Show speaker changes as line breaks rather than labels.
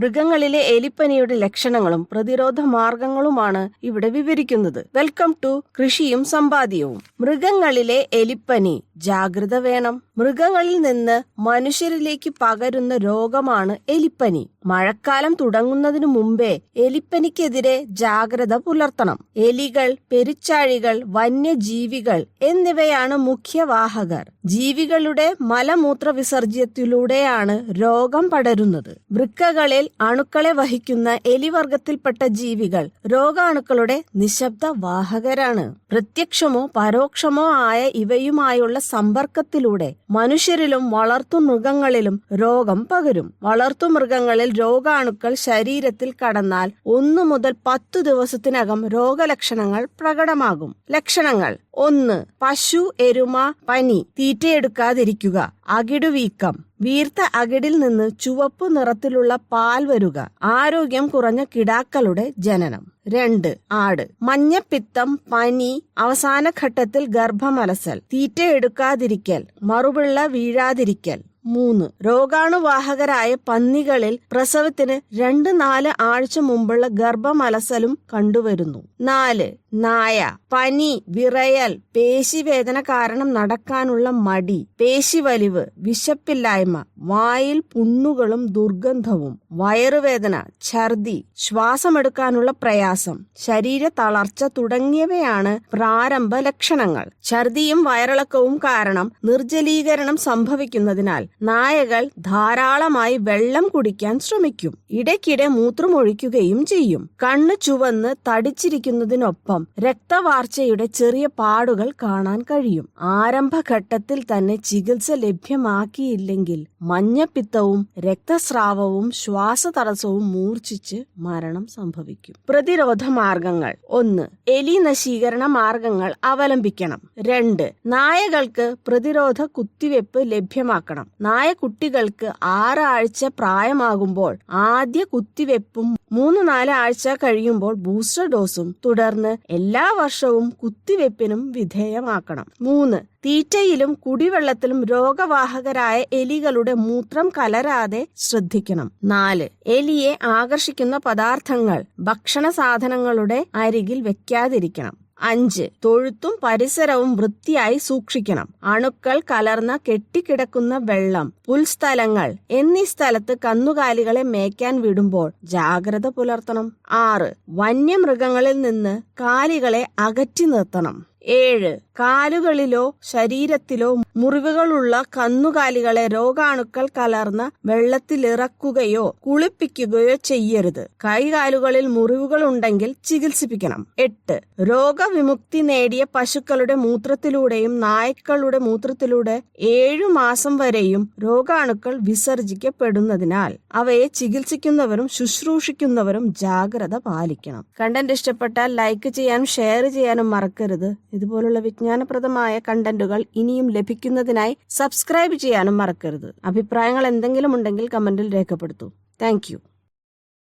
മൃഗങ്ങളിലെ എലിപ്പനിയുടെ ലക്ഷണങ്ങളും പ്രതിരോധ മാർഗങ്ങളുമാണ് ഇവിടെ വിവരിക്കുന്നത്. വെൽക്കം ടു കൃഷിയും സമ്പാദ്യവും. മൃഗങ്ങളിലെ എലിപ്പനി ജാഗ്രത വേണം. മൃഗങ്ങളിൽ നിന്ന് മനുഷ്യരിലേക്ക് പകരുന്ന രോഗമാണ് എലിപ്പനി. മഴക്കാലം തുടങ്ങുന്നതിനു മുമ്പേ എലിപ്പനിക്കെതിരെ ജാഗ്രത പുലർത്തണം. എലികൾ പെരിച്ചാഴികൾ വന്യജീവികൾ എന്നിവയാണ് മുഖ്യവാഹകർ. ജീവികളുടെ മലമൂത്ര വിസർജ്യത്തിലൂടെയാണ് രോഗം പടരുന്നത്. വൃക്കകളിൽ അണുക്കളെ വഹിക്കുന്ന എലിവർഗത്തിൽപ്പെട്ട ജീവികൾ രോഗാണുക്കളുടെ നിശബ്ദ വാഹകരാണ് പ്രത്യക്ഷമോ പരോക്ഷമോ ആയ ഇവയുമായുള്ള സമ്പർക്കത്തിലൂടെ മനുഷ്യരിലും വളർത്തു മൃഗങ്ങളിലും രോഗം പകരും. വളർത്തു മൃഗങ്ങളിൽ രോഗാണുക്കൾ ശരീരത്തിൽ കടന്നാൽ ഒന്നു മുതൽ പത്തു ദിവസത്തിനകം രോഗലക്ഷണങ്ങൾ പ്രകടമാകും. ലക്ഷണങ്ങൾ. ഒന്ന്. പശു എരുമ പനി. തീറ്റയെടുക്കാതിരിക്കുക. അകിടുവീക്കം വീർത്ത അകിടിൽ നിന്ന് ചുവപ്പ് നിറത്തിലുള്ള പാൽ വരുക. ആരോഗ്യം കുറഞ്ഞ കിടാക്കളുടെ ജനനം. രണ്ട് ആട്. മഞ്ഞപ്പിത്തം പനി അവസാന ഘട്ടത്തിൽ ഗർഭമലസൽ. തീറ്റയെടുക്കാതിരിക്കൽ. മറുപിള്ള വീഴാതിരിക്കൽ. മൂന്ന്. രോഗാണുവാഹകരായ പന്നികളിൽ പ്രസവത്തിന് രണ്ട് നാല് ആഴ്ച മുമ്പുള്ള ഗർഭമലസലും കണ്ടുവരുന്നു. നാല്. നായ. പനി വിറയൽ പേശിവേദന കാരണം നടക്കാനുള്ള മടി പേശിവലിവ് വിശപ്പില്ലായ്മ വായിൽ പുണ്ണുകളും ദുർഗന്ധവും വയറുവേദന ഛർദി ശ്വാസമെടുക്കാനുള്ള പ്രയാസം ശരീര തളർച്ച തുടങ്ങിയവയാണ് പ്രാരംഭ ലക്ഷണങ്ങൾ. ഛർദിയും വയറിളക്കവും കാരണം നിർജലീകരണം സംഭവിക്കുന്നതിനാൽ നായകൾ ധാരാളമായി വെള്ളം കുടിക്കാൻ ശ്രമിക്കും. ഇടയ്ക്കിടെ മൂത്രമൊഴിക്കുകയും ചെയ്യും. കണ്ണ് ചുവന്ന് തടിച്ചിരിക്കുന്നതിനൊപ്പം രക്തവാർച്ചയുടെ ചെറിയ പാടുകൾ കാണാൻ കഴിയും. ആരംഭഘട്ടത്തിൽ തന്നെ ചികിത്സ ലഭ്യമാക്കിയില്ലെങ്കിൽ മഞ്ഞപ്പിത്തവും രക്തസ്രാവവും ശ്വാസതടസ്സവും മൂർച്ഛിച്ച് മരണം സംഭവിക്കും. പ്രതിരോധ മാർഗങ്ങൾ. ഒന്ന് എലി നശീകരണ മാർഗങ്ങൾ അവലംബിക്കണം. രണ്ട് നായകൾക്ക് പ്രതിരോധ കുത്തിവെപ്പ് ലഭ്യമാക്കണം. നായക്കുട്ടികൾക്ക് കുട്ടികൾക്ക് ആറാഴ്ച പ്രായമാകുമ്പോൾ ആദ്യ കുത്തിവെപ്പും മൂന്ന് നാല് ആഴ്ച കഴിയുമ്പോൾ ബൂസ്റ്റർ ഡോസും തുടർന്ന് എല്ലാ വർഷവും കുത്തിവെപ്പിനും വിധേയമാക്കണം. മൂന്ന് തീറ്റയിലും കുടിവെള്ളത്തിലും രോഗവാഹകരായ എലികളുടെ മൂത്രം കലരാതെ ശ്രദ്ധിക്കണം. നാല് എലിയെ ആകർഷിക്കുന്ന പദാർത്ഥങ്ങൾ ഭക്ഷണ സാധനങ്ങളുടെ അരികിൽ വെക്കാതിരിക്കണം. അഞ്ച്. തൊഴുത്തും പരിസരവും വൃത്തിയായി സൂക്ഷിക്കണം. അണുക്കൾ കലർന്ന കെട്ടിക്കിടക്കുന്ന വെള്ളം പുൽസ്ഥലങ്ങൾ എന്നീ സ്ഥലത്ത് കന്നുകാലികളെ മേയ്ക്കാൻ വിടുമ്പോൾ ജാഗ്രത പുലർത്തണം. ആറ്. വന്യമൃഗങ്ങളിൽ നിന്ന് കാലികളെ അകറ്റി നിർത്തണം. ഏഴ്. കാലുകളിലോ ശരീരത്തിലോ മുറിവുകളുള്ള കന്നുകാലികളെ രോഗാണുക്കൾ കലർന്ന വെള്ളത്തിലിറക്കുകയോ കുളിപ്പിക്കുകയോ ചെയ്യരുത്. കൈകാലുകളിൽ മുറിവുകൾ ഉണ്ടെങ്കിൽ ചികിത്സിപ്പിക്കണം. എട്ട്. രോഗവിമുക്തി നേടിയ പശുക്കളുടെ മൂത്രത്തിലൂടെയും നായ്ക്കളുടെ മൂത്രത്തിലൂടെ ഏഴു മാസം വരെയും രോഗാണുക്കൾ വിസർജിക്കപ്പെടുന്നതിനാൽ അവയെ ചികിത്സിക്കുന്നവരും ശുശ്രൂഷിക്കുന്നവരും ജാഗ്രത പാലിക്കണം. കണ്ടന്റ് ഇഷ്ടപ്പെട്ടാൽ ലൈക്ക് ചെയ്യാനും ഷെയർ ചെയ്യാനും മറക്കരുത്. ഇതുപോലുള്ള വിജ്ഞാനപ്രദമായ കണ്ടന്റുകൾ ഇനിയും ലഭിക്കുന്നതിനായി സബ്സ്ക്രൈബ് ചെയ്യാനും മറക്കരുത്. അഭിപ്രായങ്ങൾ എന്തെങ്കിലും ഉണ്ടെങ്കിൽ കമന്റിൽ രേഖപ്പെടുത്തൂ. താങ്ക്